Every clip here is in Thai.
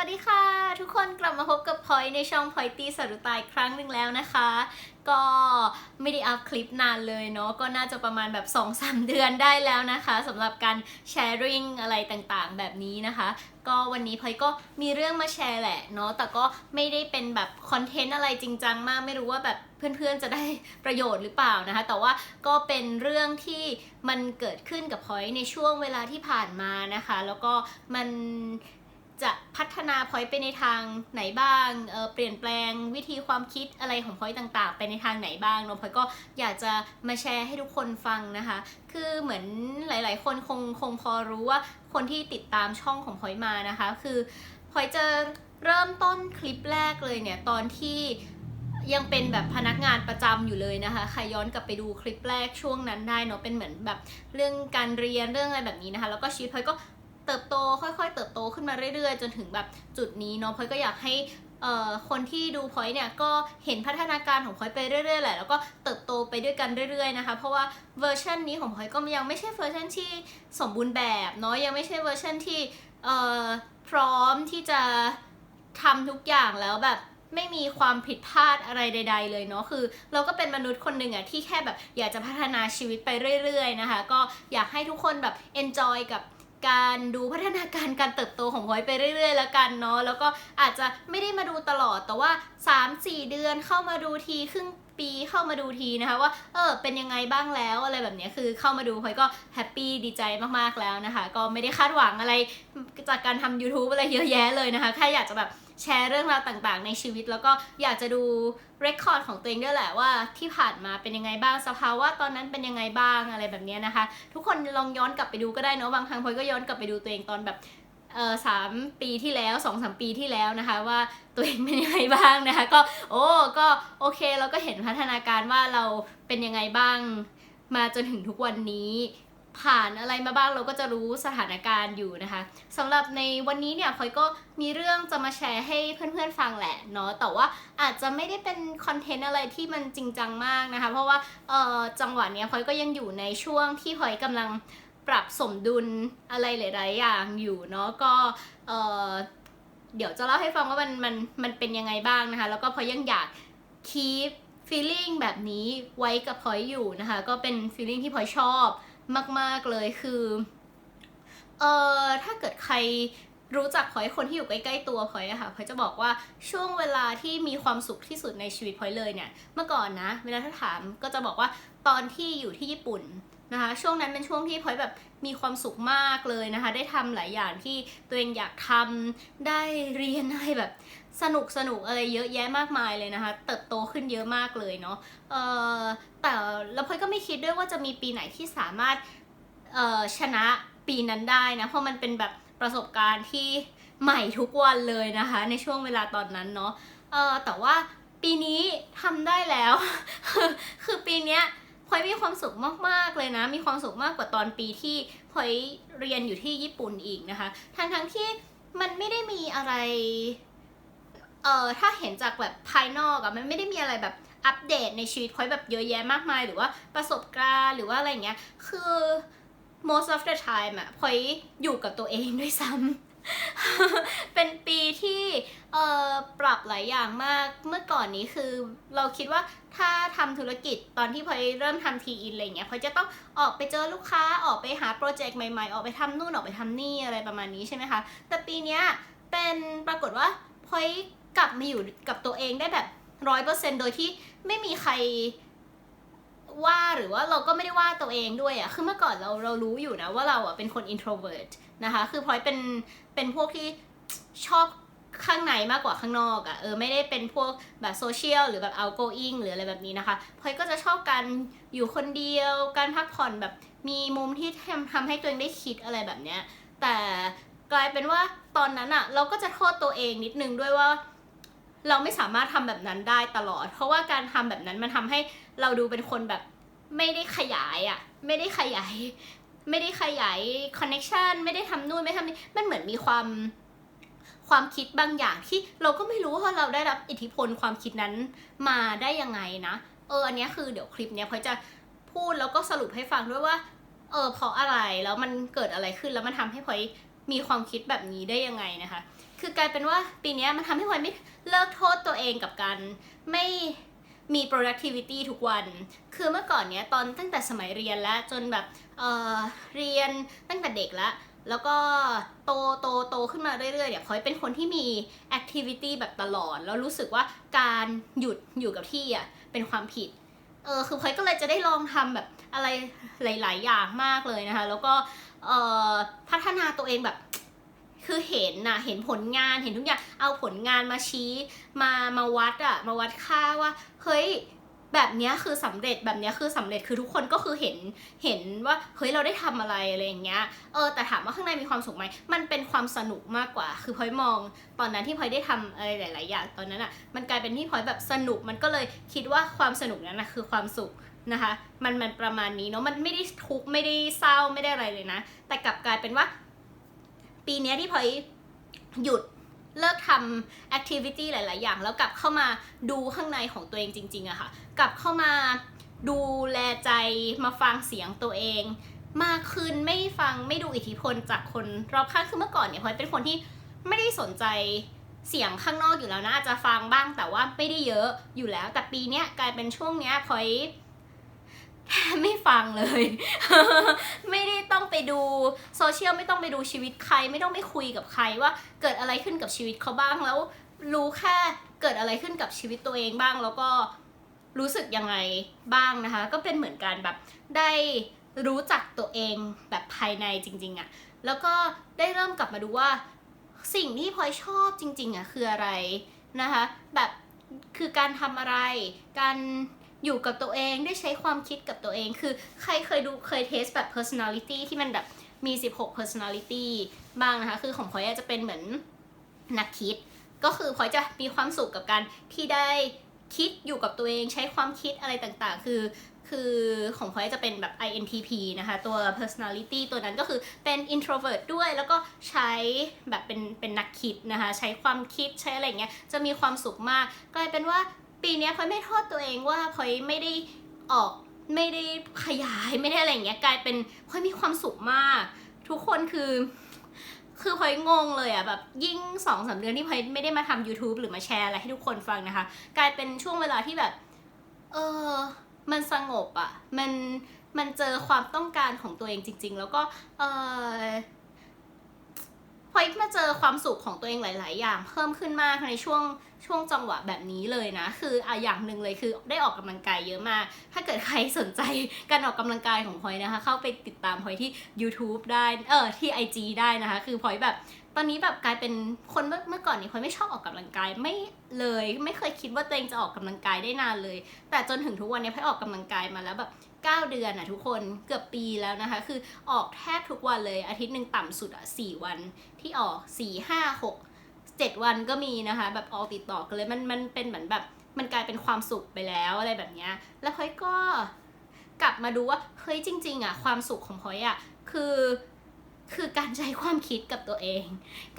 วัสดีค่ะ ทุกคนกลับมาพบกับพอยในช่องพอยตีสรุตายครั้งหนึ่งแล้วนะคะ ก็ไม่ได้อัพคลิปนานเลยเนาะก็น่าจะประมาณแบบ 2-3 เดือนได้แล้วนะคะสำหรับการแชร์ริงอะไรต่างๆ แบบนี้นะคะ ก็วันนี้พอยก็มีเรื่องมาแชร์แหละเนาะแต่ก็ไม่ได้เป็นแบบคอนเทนต์อะไรจริงจังมากไม่รู้ว่าแบบเพื่อนๆจะได้ประโยชน์หรือเปล่านะคะ แต่ว่าก็เป็นเรื่องที่มันเกิดขึ้นกับพอยในช่วงเวลาที่ผ่านมานะคะ แล้วก็มัน จะพัฒนาพอยไปในทางไหนบ้างเเปลี่ยนแปลงวิธีความคิดอะไรของพอยต่างๆ ไปในทางไหนบ้างเนาะพอยก็อยากจะมาแชร์ให้ทุกคนฟังนะคะ คือเหมือนหลาย ๆ คนคงคงพอรู้ว่าคนที่ติดตามช่องของพอยมานะคะ คือพอยจะเริ่มต้นคลิปแรกเลยเนี่ยตอนที่ยังเป็นแบบพนักงานประจำอยู่เลยนะคะ ใครย้อนกลับไปดูคลิปแรกช่วงนั้นได้เนาะ เป็นเหมือนแบบเรื่องการเรียนเรื่องอะไรแบบนี้นะคะ แล้วก็ชีวิตพลอยก็ เติบโตค่อยๆ เติบโตขึ้นมาเรื่อยๆ จนถึงแบบจุดนี้เนาะพลอยก็อยากให้เอ่อคนที่ดูพอยเนี่ยก็เห็นพัฒนาการของพอยไปเรื่อยๆแหละแล้วก็เติบโตไปด้วยกันเรื่อยๆนะคะ เพราะว่าเวอร์ชันนี้ของพอยก็ยังไม่ใช่เวอร์ชันที่สมบูรณ์แบบเนาะยังไม่ใช่เวอร์ชันที่เอ่อพร้อมที่จะทำทุกอย่างแล้วแบบไม่มีความผิดพลาดอะไรใด ๆ เลยเนาะคือ เราก็เป็นมนุษย์คนหนึ่งอะที่แค่แบบอยากจะพัฒนาชีวิตไปเรื่อย ๆ นะคะ ก็อยากให้ทุกคนแบบ enjoy กับ การดูพัฒนาการการเติบโตของพลอยไปเรื่อย ๆ แล้วกันเนาะแล้วก็อาจจะไม่ได้มาดูตลอดแต่ว่า 3-4 เดือนเข้ามาดูทีครึ่งปีเข้ามาดูทีนะคะว่าเออเป็นยังไงบ้างแล้วอะไรแบบเนี้ยคือเข้ามาดูพลอยก็แฮปปี้ดีใจมากๆแล้วนะคะ ก็ไม่ได้คาดหวังอะไรจากการทำ YouTube อะไรเยอะแยะเลยนะคะแค่อยากจะแบบ แชร์เรื่องราวต่างๆ ในชีวิต แล้วก็อยากจะดูเรคคอร์ดของตัวเองด้วยแหละว่าที่ผ่านมาเป็นยังไงบ้างสภาวะตอนนั้นเป็นยังไงบ้างอะไรแบบนี้นะคะ ทุกคนลองย้อนกลับไปดูก็ได้เนาะบางครั้งพลอยก็ย้อนกลับไปดูตัวเองตอนแบบเออสามปีที่แล้วสองสามปีที่แล้วนะคะว่าตัวเองเป็นยังไงบ้างนะคะ ก็โอ้ก็โอเคเราก็เห็นพัฒนาการว่าเราเป็นยังไงบ้างมาจนถึงทุกวันนี้ ผ่านอะไรมาบ้างเราก็จะรู้สถานการณ์อยู่นะคะสำหรับในวันนี้เนี่ยพอยก็มีเรื่องจะมาแชร์ให้เพื่อนๆฟังแหละเนาะแต่ว่าอาจจะไม่ได้เป็นคอนเทนต์อะไรที่มันจริงจังมากนะคะ เพราะว่าเอ่อจังหวะเนี้ยพอยก็ยังอยู่ในช่วงที่พอยกำลังปรับสมดุลอะไรหลายๆอย่างอยู่เนาะก็เอ่อเดี๋ยวจะเล่าให้ฟังว่ามันมันมันเป็นยังไงบ้างนะคะ แล้วก็พอยังอยาก keep feeling แบบนี้ไว้กับพอยอยู่นะคะ ก็เป็น feeling ที่พอยชอบ มาก ๆ เลยคือ เอ่อถ้าเกิดใครรู้จักพอยคนที่อยู่ใกล้ๆตัวพอยอะค่ะพอยจะบอกว่าช่วงเวลาที่มีความสุขที่สุดในชีวิตพอยเลยเนี่ย เมื่อก่อนนะ เวลาถ้าถามก็จะบอกว่าตอนที่อยู่ที่ญี่ปุ่นนะคะช่วงนั้นเป็นช่วงที่พอยแบบมีความสุขมากเลยนะคะ ได้ทำหลายอย่างที่ตัวเองอยากทำได้เรียนอะไรแบบ สนุกสนุกอะไรเยอะแยะมากมายเลยนะคะ เติบโตขึ้นเยอะมากเลยเนาะเออแต่แล้วพลอยก็ไม่คิดด้วยว่าจะมีปีไหนที่สามารถเออชนะปีนั้นได้นะเพราะมันเป็นแบบประสบการณ์ที่ใหม่ทุกวันเลยนะคะ ในช่วงเวลาตอนนั้นเนาะเออแต่ว่าปีนี้ทำได้แล้ว คือปีเนี้ยพลอยมีความสุขมากๆเลยนะ มีความสุขมากกว่าตอนปีที่พลอยเรียนอยู่ที่ญี่ปุ่นอีกนะคะ ทั้งทั้งๆที่มันไม่ได้มีอะไร เอ่อถ้าเห็นจากแบบภายนอกอะมันไม่ได้มีอะไรแบบอัปเดตในชีวิตพลอยแบบเยอะแยะมากมาย หรือว่าประสบการณ์หรือว่าอะไรเงี้ย คือ most of the time อะพอยอยู่กับตัวเองด้วยซ้ำ เป็นปีที่เอ่อปรับหลายอย่างมาก เมื่อก่อนนี้คือเราคิดว่าถ้าทำธุรกิจตอนที่พอยเริ่มทำทีอินอะไรเงี้ยพอยจะต้องออกไปเจอลูกค้าออกไปหาโปรเจกต์ใหม่ๆ ออกไปทำนู่นออกไปทำนี่อะไรประมาณนี้ใช่ไหมคะ แต่ปีเนี้ยเป็นปรากฏว่าพอย กลับมาอยู่กับตัวเองได้แบบร้อยเปอร์เซ็นโดยที่ไม่มีใครว่าหรือว่าเราก็ไม่ได้ว่าตัวเองด้วยอะ่ะ คือเมื่อก่อนเราเรารู้อยู่นะว่าเราอะเป็นคน introvert นะคะ คือพลอยเป็นเป็นพวกที่ชอบข้างในมากกว่าข้างนอกอะ่ะ เออไม่ได้เป็นพวกแบบโซเชียลหรือแบบ outgoing หรืออะไรแบบนี้นะคะพลอยก็จะชอบการอยู่คนเดียว การพักผ่อนแบบมีมุมที่ทำทำให้ตัวเองได้คิดอะไรแบบเนี้ย แต่กลายเป็นว่าตอนนั้นอะเราก็จะโทษตัวเองนิดนึงด้วยว่า เราไม่สามารถทำแบบนั้นได้ตลอด เพราะว่าการทำแบบนั้นมันทำให้เราดูเป็นคนแบบไม่ได้ขยายอะ่ะ ไม่ได้ขยาย ไม่ได้ขยายคอนเน็ชันไม่ได้ทำนู่นไม่ทำนี่มันเหมือนมีความความคิดบางอย่างที่เราก็ไม่รู้ว่าเราได้รับอิทธิพลความคิดนั้นมาได้ยังไงนะ เอออันนี้คือเดี๋ยวคลิปเนี้ยพอยจะพูดแล้วก็สรุปให้ฟังด้วยว่า เออเพราะอะไรแล้วมันเกิดอะไรขึ้นแล้วมันทำให้พลอย มีความคิดแบบนี้ได้ยังไงนะคะ คือกลายเป็นว่าปีนี้มันทำให้พลอยไม่เลิกโทษตัวเองกับการไม่มี productivity ทุกวัน คือเมื่อก่อนเนี้ยตอนตั้งแต่สมัยเรียนแล้วจนแบบเออเรียนตั้งแต่เด็กแล้ว แล้วก็โตโตโตขึ้นมาเรื่อยๆเนี่ยพลอยเป็นคนที่มี activity แบบตลอด แล้วรู้สึกว่าการหยุดอยู่กับที่อะเป็นความผิด เออคือพลอยก็เลยจะได้ลองทำแบบอะไรหลาย ๆ อย่างมากเลยนะคะ แล้วก็ เอ่อพัฒนาตัวเองแบบคือเห็นนะเห็นผลงานเห็นทุกอย่างเอาผลงานมาชี้มามาวัดอะมาวัดค่าว่าเฮ้ยแบบเนี้ยคือสำเร็จแบบเนี้ยคือสำเร็จคือทุกคนก็คือเห็นเห็นว่าเฮ้ยเราได้ทำอะไรอะไรอย่างเงี้ยเออแต่ถามว่าข้างในมีความสุขไหมมันเป็นความสนุกมากกว่า คือพลอยมองตอนนั้นที่พลอยได้ทำอะไรหลาย ๆ อย่างตอนนั้นอะมันกลายเป็นที่พลอยแบบสนุกมันก็เลยคิดว่าความสนุกนั้นนะคือความสุข นะคะมันมันประมาณนี้เนาะมันไม่ได้ทุกข์ไม่ได้เศร้าไม่ได้อะไรเลยนะ แต่กลับกลายเป็นว่า ปีนี้ที่พลอยหยุดเลิกทำแอคทิวิตี้หลาย ๆ อย่าง แล้วกลับเข้ามาดูข้างในของตัวเองจริง ๆอะค่ะ กลับเข้ามาดูแลใจมาฟังเสียงตัวเอง มากขึ้นไม่ฟังไม่ดูอิทธิพลจากคนรอบข้างคือเมื่อก่อนเนี่ยพลอยเป็นคนที่ไม่ได้สนใจเสียงข้างนอกอยู่แล้วนะอาจจะฟังบ้างแต่ว่าไม่ได้เยอะอยู่แล้ว แต่ปีเนี้ยกลายเป็นช่วงเนี้ยพลอย ไม่ฟังเลย ไม่ได้ต้องไปดูโซเชียลไม่ต้องไปดูชีวิตใคร ไม่ต้องไปคุยกับใครว่าเกิดอะไรขึ้นกับชีวิตเขาบ้างแล้ว รู้แค่เกิดอะไรขึ้นกับชีวิตตัวเองบ้าง แล้วก็รู้สึกยังไงบ้างนะคะ ก็เป็นเหมือนกันแบบได้รู้จักตัวเองแบบภายในจริง ๆอะ่ะแล้วก็ได้เริ่มกลับมาดูว่า สิ่งที่พลอยชอบจริง ๆอะ่ะคืออะไรนะคะ แบบคือการทำอะไร การ อยู่กับตัวเองได้ใช้ความคิดกับตัวเอง คือใครเคยดูเคยเทสแบบ personality ที่มันแบบมี 16 personality บ้างนะคะ คือของพอยจะเป็นเหมือนนักคิด ก็คือพอยจะมีความสุขกับการที่ได้คิดอยู่กับตัวเองใช้ความคิดอะไรต่างๆ คือคือของพอยจะเป็นแบบ INTP นะคะ ตัว personality ตัวนั้นก็คือเป็น introvert ด้วยแล้วก็ใช้แบบเป็นเป็นนักคิดนะคะ ใช้ความคิดใช้อะไรเงี้ยจะมีความสุขมากกลายเป็นว่า ปีนี้พลอยไม่โทษตัวเองว่าพลอยไม่ได้ออกไม่ได้ขยายไม่ได้อะไรอย่างเงี้ยกลายเป็นพลอยมีความสุขมาก ทุกคนคือ คือพลอยงงเลยอะแบบยิ่งสองสามเดือนที่พลอยไม่ได้มาทำ YouTube หรือมาแชร์อะไรให้ทุกคนฟังนะคะ กลายเป็นช่วงเวลาที่แบบ เออมันสงบอะมันมันเจอความต้องการของตัวเองจริง ๆ แล้วก็เออ มาเจอความสุขของตัวเองหลาย ๆ อย่างเพิ่มขึ้นมากในช่วงช่วงจังหวะแบบนี้เลยนะ คืออะอย่างหนึ่งเลยคือได้ออกกำลังกายเยอะมาก ถ้าเกิดใครสนใจการออกกำลังกายของพลอยนะคะ เข้าไปติดตามพลอยที่ YouTube ได้เออที่ IG ได้นะคะ คือพลอยแบบตอนนี้แบบกลายเป็นคนเมื่อเมื่อก่อนนี้พลอยไม่ชอบออกกำลังกายไม่เลย ไม่เคยคิดว่าตัวเองจะออกกำลังกายได้นานเลย แต่จนถึงทุกวันนี้พลอยออกกำลังกายมาแล้วแบบ 9 เดือนอะทุกคนเกือบปีแล้วนะคะ คือออกแทบทุกวันเลยอาทิตย์หนึ่งต่ำสุดอะ4วันที่ออก 4 5 6 7 วันก็มีนะคะ แบบออกติดต่อกันเลยมันมันเป็นเหมือนแบบมันกลายเป็นความสุขไปแล้วอะไรแบบเนี้ยแล้วพอยก็กลับมาดูว่าเฮ้ยจริง ๆอะความสุขของพอยอะคือ คือการใช้ความคิดกับตัวเอง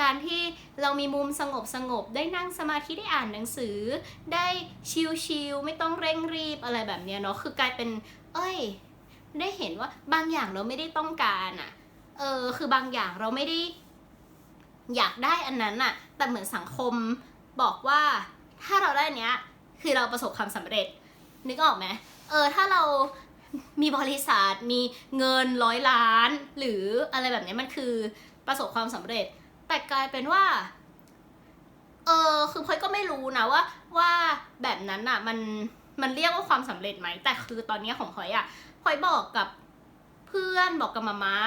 การที่เรามีมุมสงบสงบได้นั่งสมาธิได้อ่านหนังสือ ได้ชิลๆไม่ต้องเร่งรีบอะไรแบบเนี้ยเนาะคือกลายเป็น เอ้ย ได้เห็นว่าบางอย่างเราไม่ได้ต้องการอะเออคือบางอย่างเราไม่ได้ อยากได้อันนั้นอะแต่เหมือนสังคมบอกว่าถ้าเราได้เนี้ย คือเราประสบความสำเร็จ นึกออกไหมเออถ้าเรา มีบริษัทมีเงินร้อยล้าน หรืออะไรแบบนี้มันคือประสบความสำเร็จ แต่กลายเป็นว่าเออคือพลอยก็ไม่รู้นะว่าว่าแบบนั้นอะมันมันเรียกว่าความสำเร็จไหมแต่คือตอนนี้ของพลอยอะพลอยบอกกับเพื่อนบอกกับมาม่า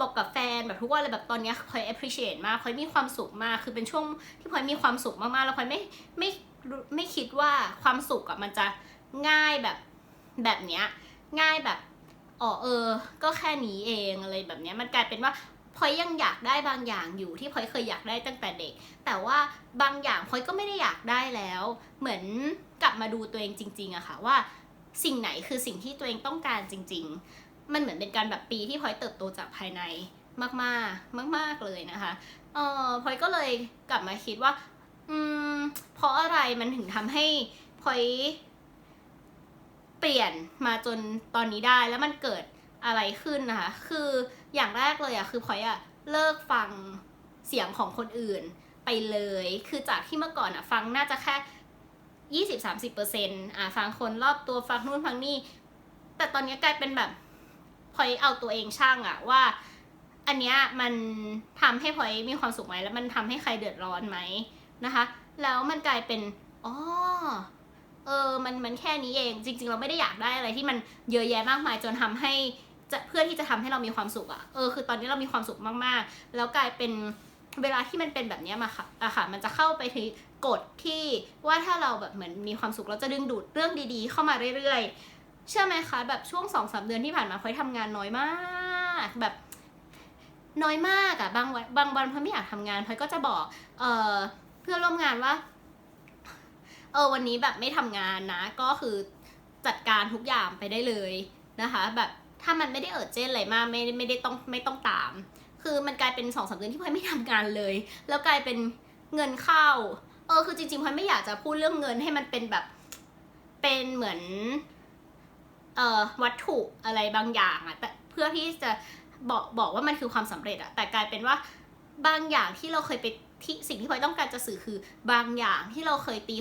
บอกกับแฟนแบบทุกวันเลยแบบตอนนี้ยพลอย appreciate มากพลอยมีความสุขมากคือเป็นช่วงที่พลอยมีความสุขมากๆแล้วพลอยไม่ไม่ไม่คิดว่าความสุขอะมันจะง่ายแบบแบบเนี้ย ง่ายแบบอ๋อเออ ก็แค่นี้เองอะไรแบบนี้มันกลายเป็นว่าพอยยังอยากได้บางอย่างอยู่ที่พอยเคยอยากได้ตั้งแต่เด็ก แต่ว่าบางอย่างพอยก็ไม่ได้อยากได้แล้ว เหมือนกลับมาดูตัวเองจริง ๆอะค่ะว่า สิ่งไหนคือสิ่งที่ตัวเองต้องการจริง ๆ มันเหมือนเป็นการแบบปีที่พอยเติบโตจากภายในมากๆมากๆเลยนะคะเออพอยก็เลยกลับมาคิดว่า อืมเพราะอะไรมันถึงทำให้พอย เปลี่ยนมาจนตอนนี้ได้แล้วมันเกิดอะไรขึ้นนะคะ คืออย่างแรกเลยอะคือพลอยอะเลิกฟังเสียงของคนอื่นไปเลย คือจากที่เมื่อก่อนอะฟังน่าจะแค่ยี่สิบสามสิบเปอร์เซ็นต์อะฟังคนรอบตัวฟังนู่นฟังนี่ แต่ตอนนี้กลายเป็นแบบพลอยเอาตัวเองช่างอะว่า อันเนี้ยมันทำให้พลอยมีความสุขไหมแล้วมันทำให้ใครเดือดร้อนไหมนะคะ แล้วมันกลายเป็นอ๋อ ออมันมันแค่นี้เอง จริง ๆ เราไม่ได้อยากได้อะไรที่มันเยอะแยะมากมายจนทำให้จะเพื่อที่จะทำให้เรามีความสุขอะเออคือตอนนี้เรามีความสุขมากๆ แล้วกลายเป็นเวลาที่มันเป็นแบบนี้มาค่ะอะค่ะ มันจะเข้าไปที่กฎที่ว่าถ้าเราแบบเหมือนมีความสุขเราจะดึงดูดเรื่องดีๆ เข้ามาเรื่อยๆ เชื่อไหมคะ แบบช่วงสองสามเดือนที่ผ่านมาพลอยทำงานน้อยมาก แบบน้อยมากอะบางวันบางวันพลอยไม่อยากทำงานพลอยก็จะบอก เออเพื่อนร่วมงานว่า เออวันนี้แบบไม่ทำงานนะ ก็คือจัดการทุกอย่างไปได้เลยนะคะ แบบถ้ามันไม่ได้เอิดเจนอะไรมากไม่ไม่ได้ต้องไม่ต้องตาม คือมันกลายเป็นสองสามเดือนที่พลอยไม่ทำงานเลย แล้วกลายเป็นเงินเข้าเออคือจริงๆพลอยไม่อยากจะพูดเรื่องเงินให้มันเป็นแบบเป็นเหมือนเอ่อวัตถุอะไรบางอย่างอะแต่เพื่อที่จะบอกบอกว่ามันคือความสำเร็จอะแต่กลายเป็นว่าบางอย่างที่เราเคยไป ที่สิ่งที่พลอยต้องการจะสื่อคือบางอย่างที่เราเคยตี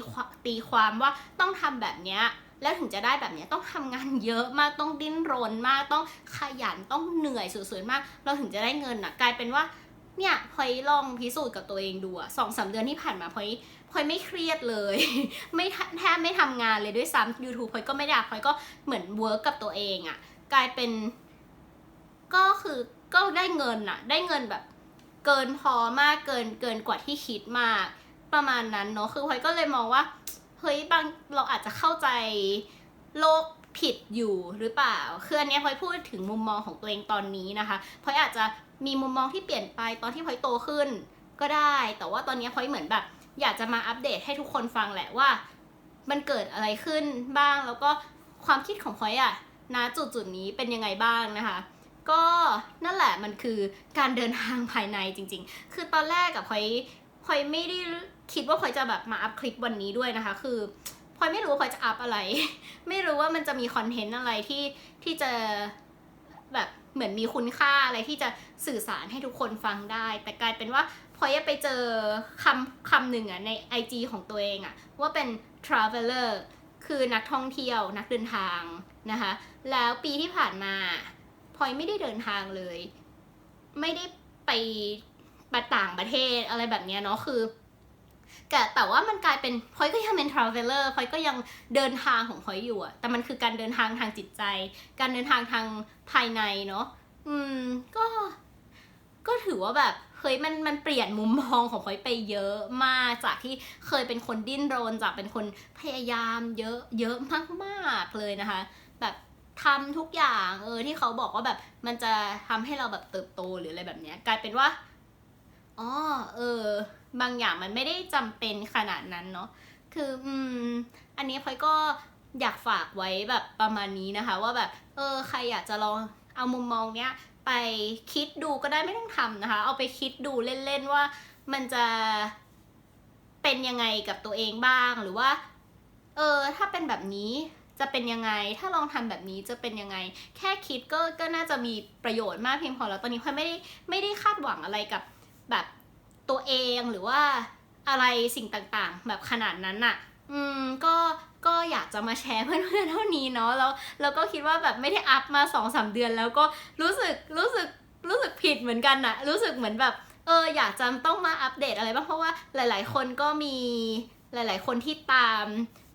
ตีความว่าต้องทำแบบเนี้ยแล้วถึงจะได้แบบนี้ต้องทำงานเยอะมากต้องดิ้นรนมากต้องขยันต้องเหนื่อยสุดๆมาก เราถึงจะได้เงินอะกลายเป็นว่าเนี่ยพลอยลองพิสูจน์กับตัวเองดูอะสองสามเดือนที่ผ่านมาพลอยพลอยไม่เครียดเลย ไม่แทบไม่ทำงานเลยด้วยซ้ำ YouTube พลอยก็ไม่ได้พลอยก็เหมือนเวิร์กกับตัวเองอะกลายเป็น ก็คือก็ได้เงินอะได้เงินแบบ เกินพอมากเกินเกินกว่าที่คิดมาก ประมาณนั้นเนาะคือพลอยก็เลยมองว่าเฮ้ยบางเราอาจจะเข้าใจโลกผิดอยู่หรือเปล่า คืออันเนี้ยพลอยพูดถึงมุมมองของตัวเองตอนนี้นะคะพลอยอาจจะมีมุมมองที่เปลี่ยนไปตอนที่พลอยโตขึ้นก็ได้ แต่ว่าตอนนี้พลอยเหมือนแบบ อยากจะมาอัปเดตให้ทุกคนฟังแหละว่า มันเกิดอะไรขึ้นบ้างแล้วก็ความคิดของพลอยอะณจุดจุดนี้เป็นยังไงบ้างนะคะ ก็นั่นแหละมันคือการเดินทางภายในจริง ๆ คือตอนแรกกับพลอยพลอยไม่ได้คิดว่าพลอยจะแบบมาอัพคลิปวันนี้ด้วยนะคะ คือพลอยไม่รู้พลอยจะอัพอะไร ไม่รู้ว่ามันจะมีคอนเทนต์อะไรที่ที่จะแบบเหมือนมีคุณค่าอะไรที่จะสื่อสารให้ทุกคนฟังได้ แต่กลายเป็นว่าพลอยไปเจอคำคำหนึ่งอะใน IG ของตัวเองอะว่าเป็น traveler คือนักท่องเที่ยวนักเดินทางนะคะ แล้วปีที่ผ่านมา พลอยไม่ได้เดินทางเลย ไม่ได้ไปไปต่างประเทศอะไรแบบเนี้ยเนาะคือแต่แต่ว่ามันกลายเป็นพลอยก็ยังเป็น traveler พลอยก็ยังเดินทางของพลอยอยู่อะแต่มันคือการเดินทางทางจิตใจ การเดินทางทางภายในเนาะอืมก็ ก็ถือว่าแบบเฮ้ยมันมันเปลี่ยนมุมมองของพลอยไปเยอะมากจากที่เคยเป็นคนดิ้นรนจากเป็นคนพยายามเยอะเยอะมากๆเลยนะคะ แบบ ทำทุกอย่างเออที่เขาบอกว่าแบบมันจะทำให้เราแบบเติบโตหรืออะไรแบบเนี้ยกลายเป็นว่าอ๋อเออ บางอย่างมันไม่ได้จำเป็นขนาดนั้นเนาะคืออืมอันนี้พลอยก็อยากฝากไว้แบบประมาณนี้นะคะ ว่าแบบ เออ ใครอยากจะลองเอามุมมองเนี้ยไปคิดดูก็ได้ไม่ต้องทำนะคะ เอาไปคิดดูเล่นๆว่ามันจะเป็นยังไงกับตัวเองบ้างหรือว่า เออ ถ้าเป็นแบบนี้ จะเป็นยังไง ถ้าลองทำแบบนี้จะเป็นยังไง แค่คิดก็ก็น่าจะมีประโยชน์มากเพียงพอแล้วตอนนี้พลอยไม่ได้ไม่ได้คาดหวังอะไรกับแบบตัวเองหรือว่าอะไรสิ่งต่างๆ แบบขนาดนั้นน่ะอืมก็ก็อยากจะมาแชร์เพื่อนๆเท่านี้เนาะแล้วแล้วก็คิดว่าแบบไม่ได้อัพมาสองสามเดือน แล้วก็รู้สึกรู้สึกรู้สึกผิดเหมือนกันน่ะรู้สึกเหมือนแบบเอออยากจะต้องมาอัปเดตอะไรบ้างเพราะว่าหลาย ๆ คนก็มีหลาย ๆ คนที่ตาม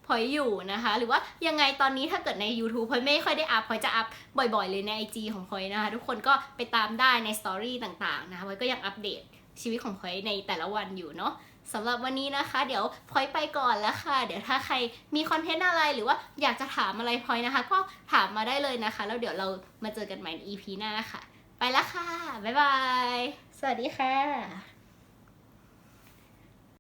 พลอยอยู่นะคะ หรือว่ายังไงตอนนี้ถ้าเกิดใน YouTube พลอยไม่ค่อยได้อัพพลอยจะอัพบ่อยๆ เลยใน IG ของพลอยนะคะ ทุกคนก็ไปตามได้ในสตอรี่ต่างๆนะคะพลอยก็ยังอัปเดตชีวิตของพลอยในแต่ละวันอยู่เนาะสำหรับวันนี้นะคะ เดี๋ยวพลอยไปก่อนแล้วค่ะ เดี๋ยวถ้าใครมีคอนเทนต์อะไรหรือว่าอยากจะถามอะไรพลอยนะคะ ก็ถามมาได้เลยนะคะ แล้วเดี๋ยวเรามาเจอกันใหม่ใน EP หน้าค่ะ ไปแล้วค่ะ บ๊ายบาย สวัสดีค่ะ